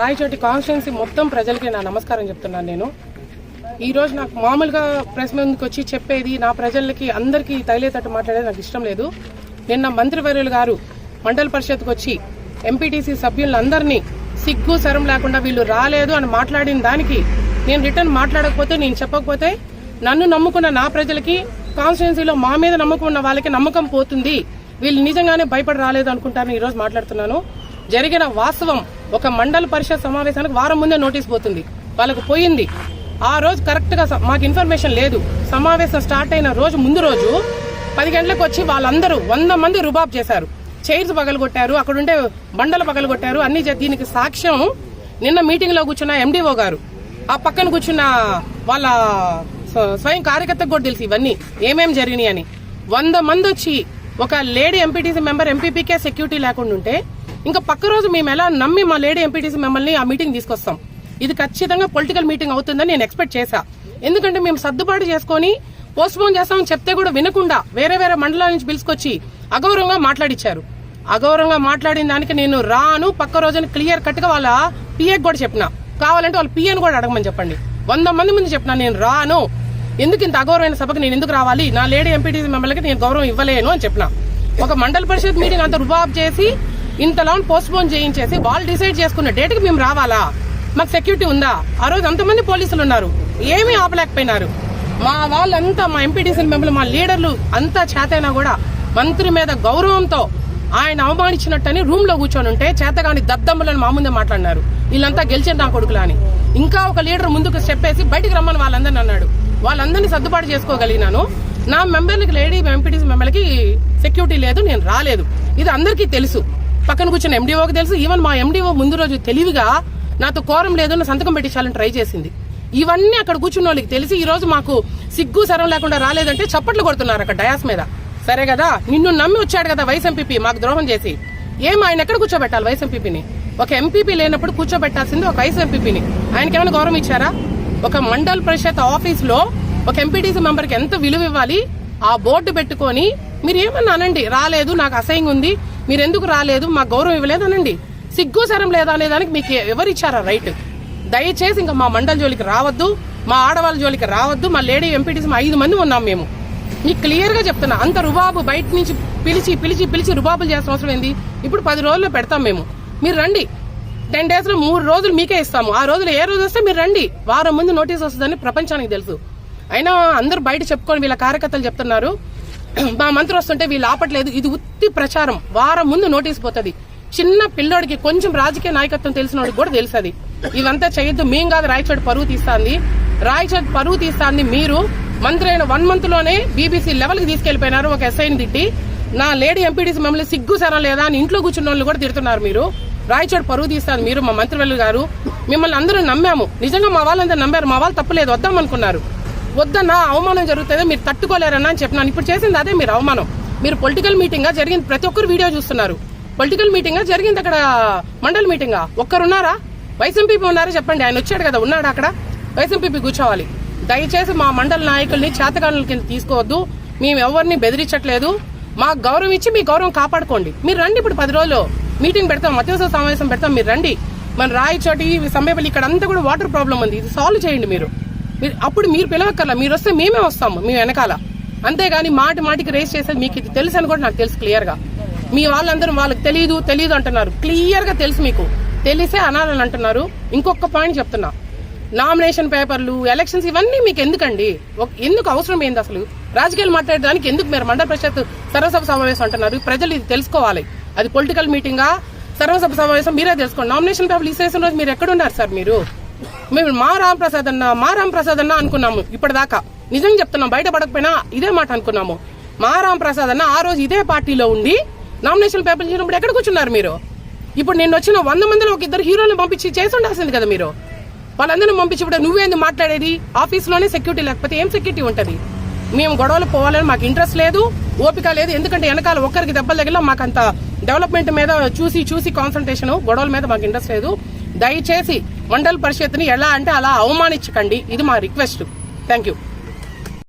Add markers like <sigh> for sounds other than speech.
Rayachoti constituency మొత్తం ప్రజలకి నా నమస్కారం చెప్తున్నాను నేను. ఈరోజు నాకు మామూలుగా ప్రెస్ ముందుకు వచ్చి చెప్పేది నా ప్రజలకి అందరికీ తగిలేటట్టు మాట్లాడేది నాకు ఇష్టం లేదు. నిన్న మంత్రివర్యులు గారు మండల పరిషత్కు వచ్చి ఎంపీటీసీ సభ్యులందరినీ సిగ్గు సరం లేకుండా వీళ్ళు రాలేదు అని మాట్లాడిన దానికి నేను రిటర్న్ మాట్లాడకపోతే నేను చెప్పకపోతే నన్ను నమ్ముకున్న నా ప్రజలకి కాన్స్టిట్యున్సీలో మా మీద నమ్మకం ఉన్న వాళ్ళకి నమ్మకం పోతుంది. వీళ్ళు నిజంగానే భయపడి రాలేదు అనుకుంటాను ఈరోజు మాట్లాడుతున్నాను. జరిగిన వాస్తవం ఒక మండల పరిషత్ సమావేశానికి వారం ముందే నోటీస్ పోతుంది. వాళ్ళకు పోయింది. ఆ రోజు కరెక్ట్గా స- మాకు ఇన్ఫర్మేషన్ లేదు. సమావేశం స్టార్ట్ అయిన రోజు ముందు రోజు పది గంటలకు వచ్చి వాళ్ళందరూ వంద మంది రుబాబ్ చేశారు. చైర్స్ పగలగొట్టారు అక్కడుండే బండలు పగలగొట్టారు అన్ని దీనికి సాక్ష్యం నిన్న మీటింగ్లో కూర్చున్న ఎండిఓ గారు. ఆ పక్కన కూర్చున్న వాళ్ళ స్వ- స్వయం కార్యకర్తకు కూడా తెలుసు ఇవన్నీ. ఏమేమి జరిగినాయి అని వంద మంది వచ్చి ఒక లేడీ ఎంపీటీసీ మెంబర్ ఎంపీపీకే సెక్యూరిటీ లేకుండా ఉంటే ఇంకా పక్క రోజు మేము ఎలా నమ్మి మా లేడీ ఎంపీటీసీ మిమ్మల్ని ఆ మీటింగ్ తీసుకొస్తాం. ఇది ఖచ్చితంగా పొలిటికల్ మీటింగ్ అవుతుందని నేను ఎక్స్పెక్ట్ చేశా. ఎందుకంటే మేము సర్దుబాటు చేసుకొని పోస్ట్ పోన్ చేస్తామని చెప్తే కూడా వినకుండా వేరే వేరే మండలాల నుంచి పిలుచుకొచ్చి అగౌరవంగా మాట్లాడిచ్చారు. అగౌరవంగా మాట్లాడిన దానికి నేను రాను పక్క రోజున క్లియర్ కట్గా వాళ్ళ పిఏకి కూడా చెప్పిన. కావాలంటే వాళ్ళ పిఏని కూడా అడగమని చెప్పండి. వంద మంది ముందు చెప్పిన నేను రాను. ఎందుకు ఇంత అగౌరవమైన సభకు నేను ఎందుకు రావాలి? నా లేడీ ఎంపీటీసీ మెంబర్లకి నేను గౌరవం ఇవ్వలేను అని చెప్పిన. ఒక మండల పరిషత్ మీటింగ్ అంత రుబాబ్ చేసి ఇంతలా పోస్ట్ పోన్ చేయించేసి వాళ్ళు డిసైడ్ చేసుకున్న డేట్కి మేము రావాలా? మాకు సెక్యూరిటీ ఉందా? ఆ రోజు అంతమంది పోలీసులు ఉన్నారు. ఏమీ ఆపలేకపోయినారు. మా వాళ్ళంతా మా ఎంపీటీసీ మెంబర్లు మా లీడర్లు అంతా చేతైనా కూడా మంత్రి మీద గౌరవంతో ఆయన అవమానించినట్టని రూమ్లో కూర్చొని ఉంటే చేతగాని దద్దమ్మలను మా ముందే మాట్లాడినారు. వీళ్ళంతా గెలిచిన నా కొడుకులా అని. ఇంకా ఒక లీడర్ ముందుకు స్టెప్ వేసి బయటికి రమ్మని వాళ్ళందరిని అన్నాడు. వాళ్ళందరినీ సర్దుబాటు చేసుకోగలిగినాను. నా మెంబర్లకి లేడీ ఎంపీటీసీ మెంబర్లకి సెక్యూరిటీ లేదు నేను రాలేదు. ఇది అందరికీ తెలుసు. పక్కన కూర్చున్న ఎండిఓకి తెలుసు. ఈవెన్ మా ఎండిఓ ముందు రోజు తెలివిగా నాతో కోరం లేదని సంతకం పెట్టించాలని ట్రై చేసింది. ఇవన్నీ అక్కడ కూర్చున్న వాళ్ళకి తెలిసి ఈ రోజు మాకు సిగ్గు సరం లేకుండా రాలేదంటే చప్పట్లు కొడుతున్నారు అక్కడ డయాస్ మీద. సరే కదా? నిన్ను నమ్మి వచ్చాడు కదా వైస్ ఎంపీపీ మాకు ద్రోహం చేసి. ఏం ఆయన ఎక్కడ కూర్చోబెట్టాలి వైస్ ఎంపీపీని ఒక ఎంపీపీ లేనప్పుడు కూర్చోబెట్టాల్సింది ఒక వైస్ ఎంపీపీని ఆయనకి ఏమైనా గౌరవం ఇచ్చారా? ఒక మండల్ పరిషత్ ఆఫీస్లో ఒక ఎంపీటీసీ మెంబర్కి ఎంత విలువ ఇవ్వాలి? ఆ బోర్డు పెట్టుకొని మీరు ఏమన్నా అనండి. రాలేదు నాకు అసహ్యంగా ఉంది. మీరెందుకు రాలేదు? మా గౌరవం ఇవ్వలేదనండి. సిగ్గు సరం లేదా అనేదానికి మీకు ఎవరిచ్చారా రైట్? దయచేసి ఇంకా మా మండల జోలికి రావద్దు మా ఆడవాళ్ళ జోలికి రావద్దు మా లేడీ ఎంపీటీసీ ఐదు మంది ఉన్నాం మేము. మీకు క్లియర్గా చెప్తున్నా అంత రుబాబు బయట నుంచి పిలిచి పిలిచి పిలిచి రుబాబులు చేసిన అవసరం ఏంది? ఇప్పుడు పది రోజుల్లో పెడతాం మేము. మీరు రండి. టెన్ డేస్లో మూడు రోజులు మీకే ఇస్తాము. ఆ రోజులు ఏ రోజు వస్తే మీరు రండి. వారం ముందు నోటీస్ వస్తుందని ప్రపంచానికి తెలుసు. అయినా అందరూ బయట చెప్పుకొని వీళ్ళ కార్యకర్తలు చెప్తున్నారు. <clears throat> మా మంత్రి వస్తుంటే వీళ్ళు ఆపట్లేదు. ఇది ఉత్తి ప్రచారం. వారం ముందు నోటీస్ పోతుంది. చిన్న పిల్లోడికి కొంచెం రాజకీయ నాయకత్వం తెలిసిన కూడా తెలుసది. ఇవంతా చేయొద్దు. మేం కాదు రాయచోటి పరువు తీస్తాంది. రాయచోటి పరువు తీస్తాంది మీరు. మంత్రి అయిన వన్ మంత్లోనే బీబీసీ లెవెల్కి తీసుకెళ్ళిపోయినారు ఒక ఎస్ఐని తిట్టి. నా లేడీ ఎంపీడీసీ మమ్మల్ని సిగ్గు సరం లేదా అని ఇంట్లో కూర్చున్న వాళ్ళు కూడా తిడుతున్నారు మీరు. రాయచోటి పరువు తీస్తాను మీరు మా మంత్రివర్యులు గారు. మిమ్మల్ని అందరూ నమ్మాము. నిజంగా మా వాళ్ళందరూ నమ్మారు. మా వాళ్ళు తప్పలేదు. వద్దాం అనుకున్నారు వద్దన్నా అవమానం జరుగుతుంది? మీరు తట్టుకోలేరన్నా అని చెప్పినాను ఇప్పుడు చేసింది అదే మీరు అవమానం. మీరు పొలిటికల్ మీటింగా జరిగింది. ప్రతి ఒక్కరు వీడియో చూస్తున్నారు. పొలిటికల్ మీటింగ్ జరిగింది అక్కడ మండల్ మీటింగా ఒక్కరున్నారా? వైఎస్ఎంపీపీ ఉన్నారా చెప్పండి. ఆయన వచ్చాడు కదా ఉన్నాడు అక్కడ? వైఎస్ఎంపీపీ కూర్చోవాలి. దయచేసి మా మండల నాయకుల్ని చేతగానుల కింద తీసుకోవద్దు. మేము ఎవరిని బెదిరించట్లేదు. మాకు గౌరవం ఇచ్చి మీ గౌరవం కాపాడుకోండి. మీరు రండి ఇప్పుడు పది రోజులు. మీటింగ్ పెడతాం అత్యవసర సమావేశం పెడతాం. మీరు రండి. మన రాయచోటి సమయపల్లి ఇక్కడ అంతా కూడా వాటర్ ప్రాబ్లం ఉంది. ఇది సాల్వ్ చేయండి మీరు. అప్పుడు మీరు పిలవక్కర్లా. మీరు వస్తే మేమే వస్తాము మీ వెనకాల. అంతేగాని మాటి మాటికి రేస్ చేసేది మీకు ఇది తెలుసు అని కూడా నాకు తెలుసు క్లియర్గా. మీ వాళ్ళందరూ వాళ్ళకి తెలియదు తెలియదు అంటున్నారు. క్లియర్గా తెలుసు మీకు. తెలిసే అనాలని అంటున్నారు. ఇంకొక పాయింట్ చెప్తున్నా. నామినేషన్ పేపర్లు ఎలక్షన్స్ ఇవన్నీ మీకు ఎందుకండి? ఎందుకు అవసరం ఏంది అసలు? రాజకీయాలు మాట్లాడడానికి ఎందుకు మీరు మండల పరిషత్ సర్వసభ సమావేశం అంటున్నారు? ప్రజలు ఇది తెలుసుకోవాలి. అది పొలిటికల్ మీటింగా సర్వసభ సమావేశం మీరే తెలుసుకోండి. నామినేషన్ పేపర్లు ఇసేసిన రోజు మీరు ఎక్కడున్నారు సార్ మీరు? మేము మా ప్రసాద్ అన్న మా రామ్ ప్రసాద్ అన్న అనుకున్నాము. ఇప్పటిదాకా. నిజం చెప్తున్నాం బయట పడకపోయినా ఇదే మాట అనుకున్నాము. మా ప్రసాద్ అన్న ఆ రోజు ఇదే పార్టీలో ఉండి నామినేషన్ పేపర్లు చేసినప్పుడు ఎక్కడ కూర్చున్నారు మీరు? ఇప్పుడు నేను వచ్చిన వంద మందిలో ఒక ఇద్దరు హీరోలను పంపించి చేసి ఉండాల్సింది కదా మీరు. వాళ్ళందరిని పంపించి ఇప్పుడు నువ్వేంది మాట్లాడేది? ఆఫీస్లోనే సెక్యూరిటీ లేకపోతే ఏం సెక్యూరిటీ ఉంటుంది? మేము గొడవలు పోవాలని మాకు ఇంట్రెస్ట్ లేదు ఓపిక లేదు. ఎందుకంటే వెనకాల ఒక్కరికి దెబ్బలు తగిలిన మాకు అంత డెవలప్మెంట్ మీద చూసి చూసి కాన్సన్ట్రేషన్ గొడవల మీద మాకు ఇంట్రెస్ట్ లేదు. దయచేసి మండల పరిషత్ని ఎలా అంటే అలా అవమానించకండి. ఇది మా రిక్వెస్ట్. Thank you